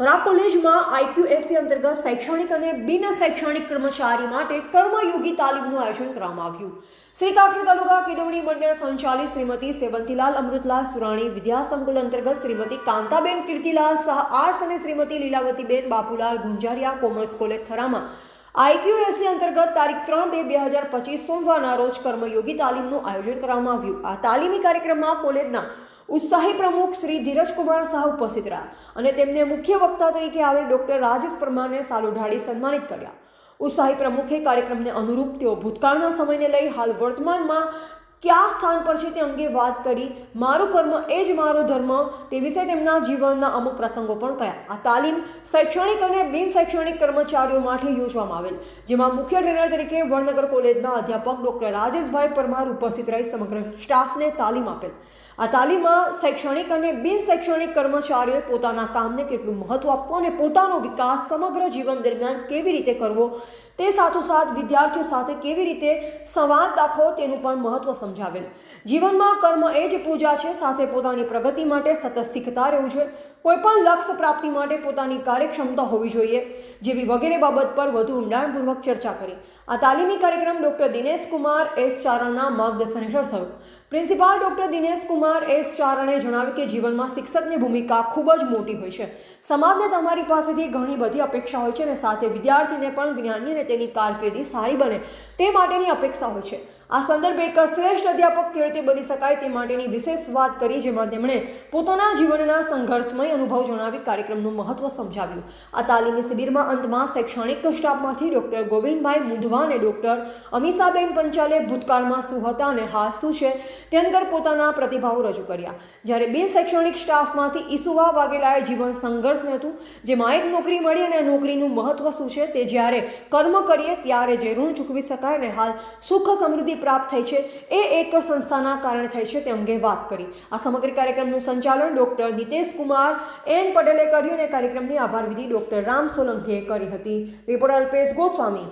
થરા કોલેજમાં આઈક્યુએસસી અંતર્ગત શૈક્ષણિક અને બિન શૈક્ષણિક કર્મચારી માટે કર્મયોગી તાલીમનું આયોજન કરવામાં આવ્યું. શ્રી કાંકરી તાલુકા કેળવણી મંડળ સંચાલિત શ્રીમતી સેવંતીલાલ અમૃતલાલ સુરાણી વિદ્યા સંકુલ અંતર્ગત શ્રીમતી કાંતાબેન કીર્તિલાલ શાહ આર્ટ્સ અને શ્રીમતી લીલાવતીબેન બાપુલાલ ગુંજારિયા કોમર્સ કોલેજ થરામાં. આઈક્યુએસસી અંતર્ગત તારીખ ત્રણ બે બે હજાર પચીસ સોમવારના રોજ કર્મયોગી તાલીમનું આયોજન કરવામાં આવ્યું. આ તાલીમી કાર્યક્રમમાં કોલેજના ઉત્સાહી પ્રમુખ શ્રી ધીરજકુમાર શાહ ઉપસ્થિત રહ્યા અને તેમને મુખ્ય વક્તા તરીકે આવેલ ડોક્ટર રાજેશ પરમારને ઢાળી સન્માનિત કર્યા. ઉત્સાહી પ્રમુખે કાર્યક્રમને અનુરૂપ તેઓ ભૂતકાળના સમયને લઈ હાલ વર્તમાનમાં કયા સ્થાન પર છે તે અંગે વાત કરી. મારું કર્મ એ જ મારો ધર્મ. તે વિશે તેમના જીવનના અમુક પ્રસંગો પણ કહ્યા આ તાલીમ શૈક્ષણિક અને બિન શૈક્ષણિક કર્મચારીઓ માટે યોજવામાં આવેલ, જેમાં મુખ્ય ટ્રેનર તરીકે વડનગર કોલેજના અધ્યાપક ડોક્ટર રાજેશભાઈ પરમાર ઉપસ્થિત રહી સમગ્ર સ્ટાફને તાલીમ આપેલ. આ તાલીમમાં શૈક્ષણિક અને બિન શૈક્ષણિક કર્મચારીઓએ પોતાના કામને કેટલું મહત્વ આપવું અને પોતાનો વિકાસ સમગ્ર જીવન દરમિયાન કેવી રીતે કરવો, તે સાથોસાથ વિદ્યાર્થીઓ સાથે કેવી રીતે સંવાદ દાખવો તેનું પણ મહત્વ સમજાવેલ. જીવનમાં કર્મ એ જ પૂજા છે, સાથે પોતાની પ્રગતિ માટે સતત શીખતા રહેવું જોઈએ. કોઈપણ લક્ષ્ય પ્રાપ્તિ માટે પોતાની કાર્યક્ષમતા હોવી જોઈએ. જેવી વગેરે બાબત પર વધુ ઊંડાણપૂર્વક ચર્ચા કરી. આ તાલીમી કાર્યક્રમ ડોક્ટર દિનેશ કુમાર એસ ચારણના માર્ગદર્શન હેઠળ થયો. Principal doctor Dinesh Kumar S ચારણે જણાવ્યું કે જીવનમાં શિક્ષકની ભૂમિકા ખૂબ જ મોટી હોય છે. સમાજને તમારી પાસેથી ઘણી બધી અપેક્ષા હોય છે અને સાથે વિદ્યાર્થીને પણ જ્ઞાનની અને તેની કારકિર્દી સારી બને તે માટેની અપેક્ષા હોય છે. આ સંદર્ભે એક શ્રેષ્ઠ અધ્યાપક કેવી રીતે બની શકાય તે માટેની વિશેષ વાત કરી જેમાં તેમણે પોતાના જીવનના સંઘર્ષમય અનુભવ જણાવી કાર્યક્રમનું મહત્વ સમજાવ્યું. આ તાલીમી શિબિરમાં અંતમાં શૈક્ષણિક સ્ટાફમાંથી ડોક્ટર ગોવિંદભાઈ મુંધવા અને ડૉક્ટર અમીષાબેન પંચાલે ભૂતકાળમાં શું હતા અને હાલ શું છે તે અંગર પોતાના પ્રતિભાવો રજૂ કર્યા. જ્યારે બિન શૈક્ષણિક સ્ટાફમાંથી ઈસુવા વાઘેલાએ જીવન સંઘર્ષમાં હતું, જેમાં એક નોકરી મળી અને નોકરીનું મહત્વ શું છે તે જ્યારે કર્મ કરીએ ત્યારે જે ઋણ ચૂકવી શકાય અને હાલ સુખ સમૃદ્ધિ પ્રાપ્ત થઈ છે, એ એક સંસ્થાના કારણે થઈ છે તે અંગે વાત કરી. આ સમગ્ર કાર્યક્રમનું સંચાલન ડોક્ટર નિતેશ કુમાર, એન પટેલે કર્યું અને કાર્યક્રમની આભાર વિધિ ડૉક્ટર રામ સોલંકીએ કરી હતી. રિપોર્ટર અલ્પેશ ગોસ્વામી.